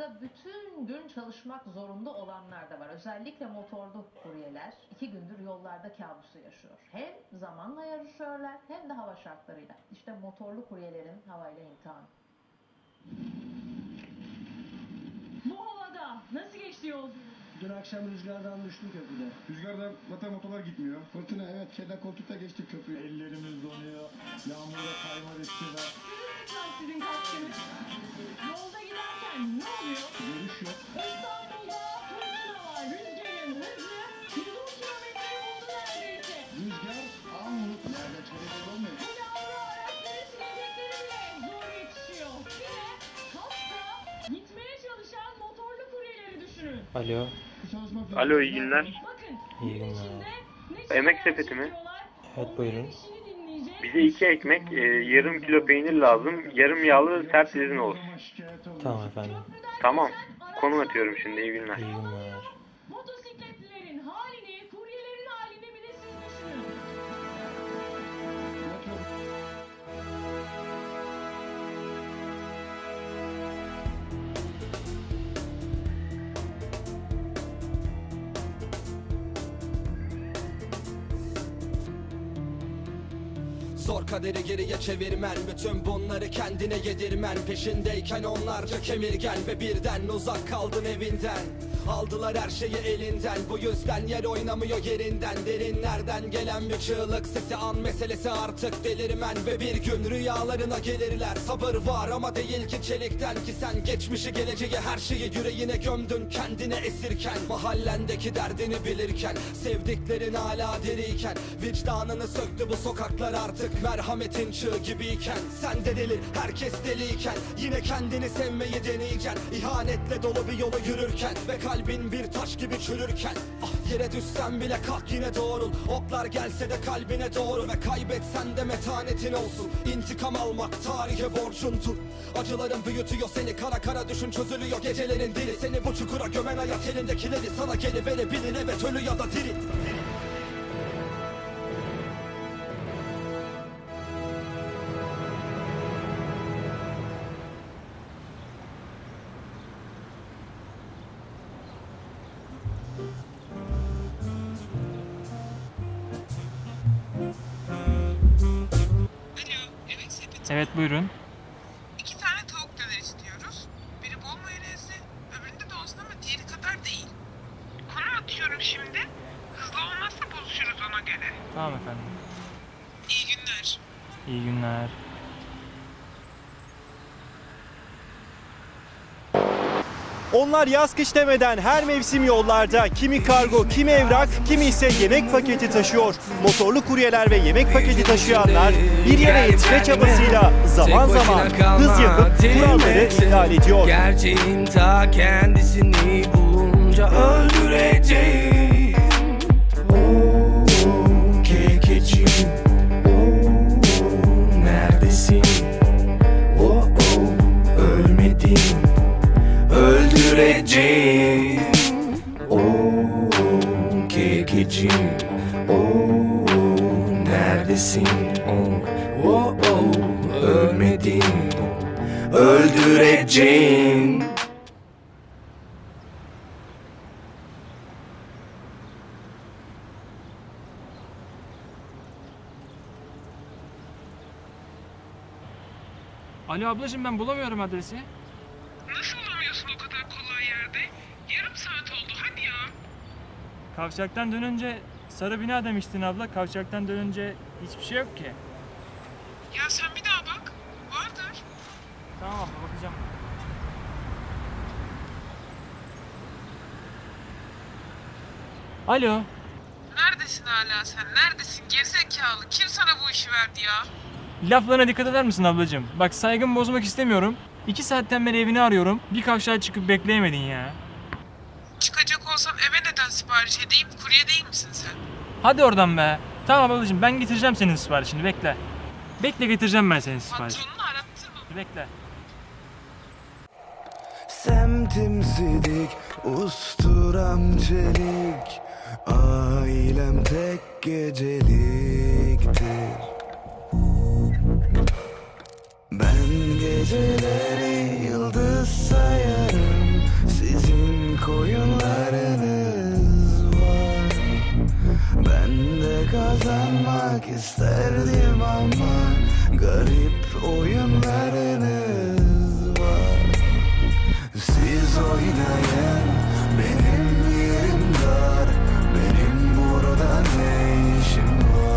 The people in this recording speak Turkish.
Arada bütün gün çalışmak zorunda olanlar da var. Özellikle motorlu kuryeler iki gündür yollarda kabusu yaşıyor. Hem zamanla yarışıyorlar hem de hava şartlarıyla. İşte motorlu kuryelerin havayla imtihanı. Bu havada nasıl geçti yolculuk? Dün akşam rüzgardan düştüm köprüde. Rüzgarda zaten motorlar gitmiyor. Fırtına evet kelle koltukta geçtik köprüyü. Ellerimiz donuyor. Yağmurda kayma riski var. Sizin kaskınız. Yolda giderken ne oluyor? Görüş yok. İstanbul'da fırtına var. Rüzgarın hızı 110 kilometreyi buldu neredeyse. Rüzgar anlık nerede çelik olmuyor. Silahlı araçları silecekleri bile zor yetişiyor. Bir de gitmeye çalışan motorlu kuryeleri düşünün. Alo. Alo iyi günler. İyi gün günler. Emek sepeti mi? Evet, buyurun. Bize iki ekmek, e, yarım kilo peynir lazım. Yarım yağlı sert izin olsun. Tamam efendim. Tamam. Konum atıyorum şimdi. iyi günler. İyi günler. Zor kaderi geriye çevirmen Bütün bunları kendine yedirmen Peşindeyken onlarca kemirgen Ve birden uzak kaldın evinden Aldılar her şeyi elinden. Bu yüzden yer oynamıyor yerinden. Derinlerden gelen bir çığlık sesi An meselesi artık delirmen. Ve bir gün rüyalarına gelirler. Sabır var ama değil ki çelikten. Ki sen geçmişi geleceği her şeyi yüreğine gömdün Kendine esirken. Mahallendeki derdini bilirken Sevdiklerin hala diriyken. Vicdanını söktü bu sokaklar artık Merhametin çığ gibiyken. Sen de deli herkes deliyken. Yine kendini sevmeyi deneyeceksin. İhanetle dolu bir yolu yürürken. Ve kalbin bir taş gibi çürürken Ah yere düşsen bile kalk yine doğrul. Oklar gelse de kalbine doğru Ve kaybetsen de metanetin olsun. İntikam almak tarihe borcundur. Acıların büyütüyor seni kara kara düşün çözülüyor Gecelerin dili. Seni bu çukura gömen hayat elindekileri Sana geliverebilir evet ölü ya da diri evet buyurun. İki tane tavuk döner istiyoruz. Biri bol mayonezli, öbüründe de olsun ama diğeri kadar değil. Konum atıyorum şimdi. Hızlı olmazsa bozuşuruz ona göre. Tamam efendim. İyi günler. İyi günler. Onlar yaz kış demeden her mevsim yollarda kimi kargo, kimi evrak, kimi ise yemek paketi taşıyor. Motorlu kuryeler ve yemek paketi taşıyanlar bir yere yetişme çabasıyla zaman zaman hız yapıp kuralları ihlal ediyor. Gerçeğin ta kendisini bulunca öldüreceğim kekeciğim Oo, neredesin? Oo, oo, ölmedin Öldüreceğim Alo ablacığım ben bulamıyorum adresi. Nasıl Kavşaktan dönünce sarı bina demiştin abla. Kavşaktan dönünce hiçbir şey yok ki. Ya sen bir daha bak. Vardır. Tamam abla bakacağım. Alo. Neredesin hala sen? Neredesin? Gerizekalı. Kim sana bu işi verdi ya? Laflarına dikkat eder misin ablacığım? Bak saygımı bozmak istemiyorum. İki saatten beri evini arıyorum. Bir kavşağa çıkıp bekleyemedin ya. Sipariş edeyim? Kurye değil misin sen? Hadi oradan be. Tamam ablacığım ben getireceğim senin siparişini bekle. Bekle getireceğim ben senin siparişini. Patronunu arattın mı? Bekle. Semtim sidik, usturam çelik Ailem tek geceliktir kazanmak isterdim ama Garip oyunlarınız var. Siz oynayın benim yerim dar. Benim burada ne işim var?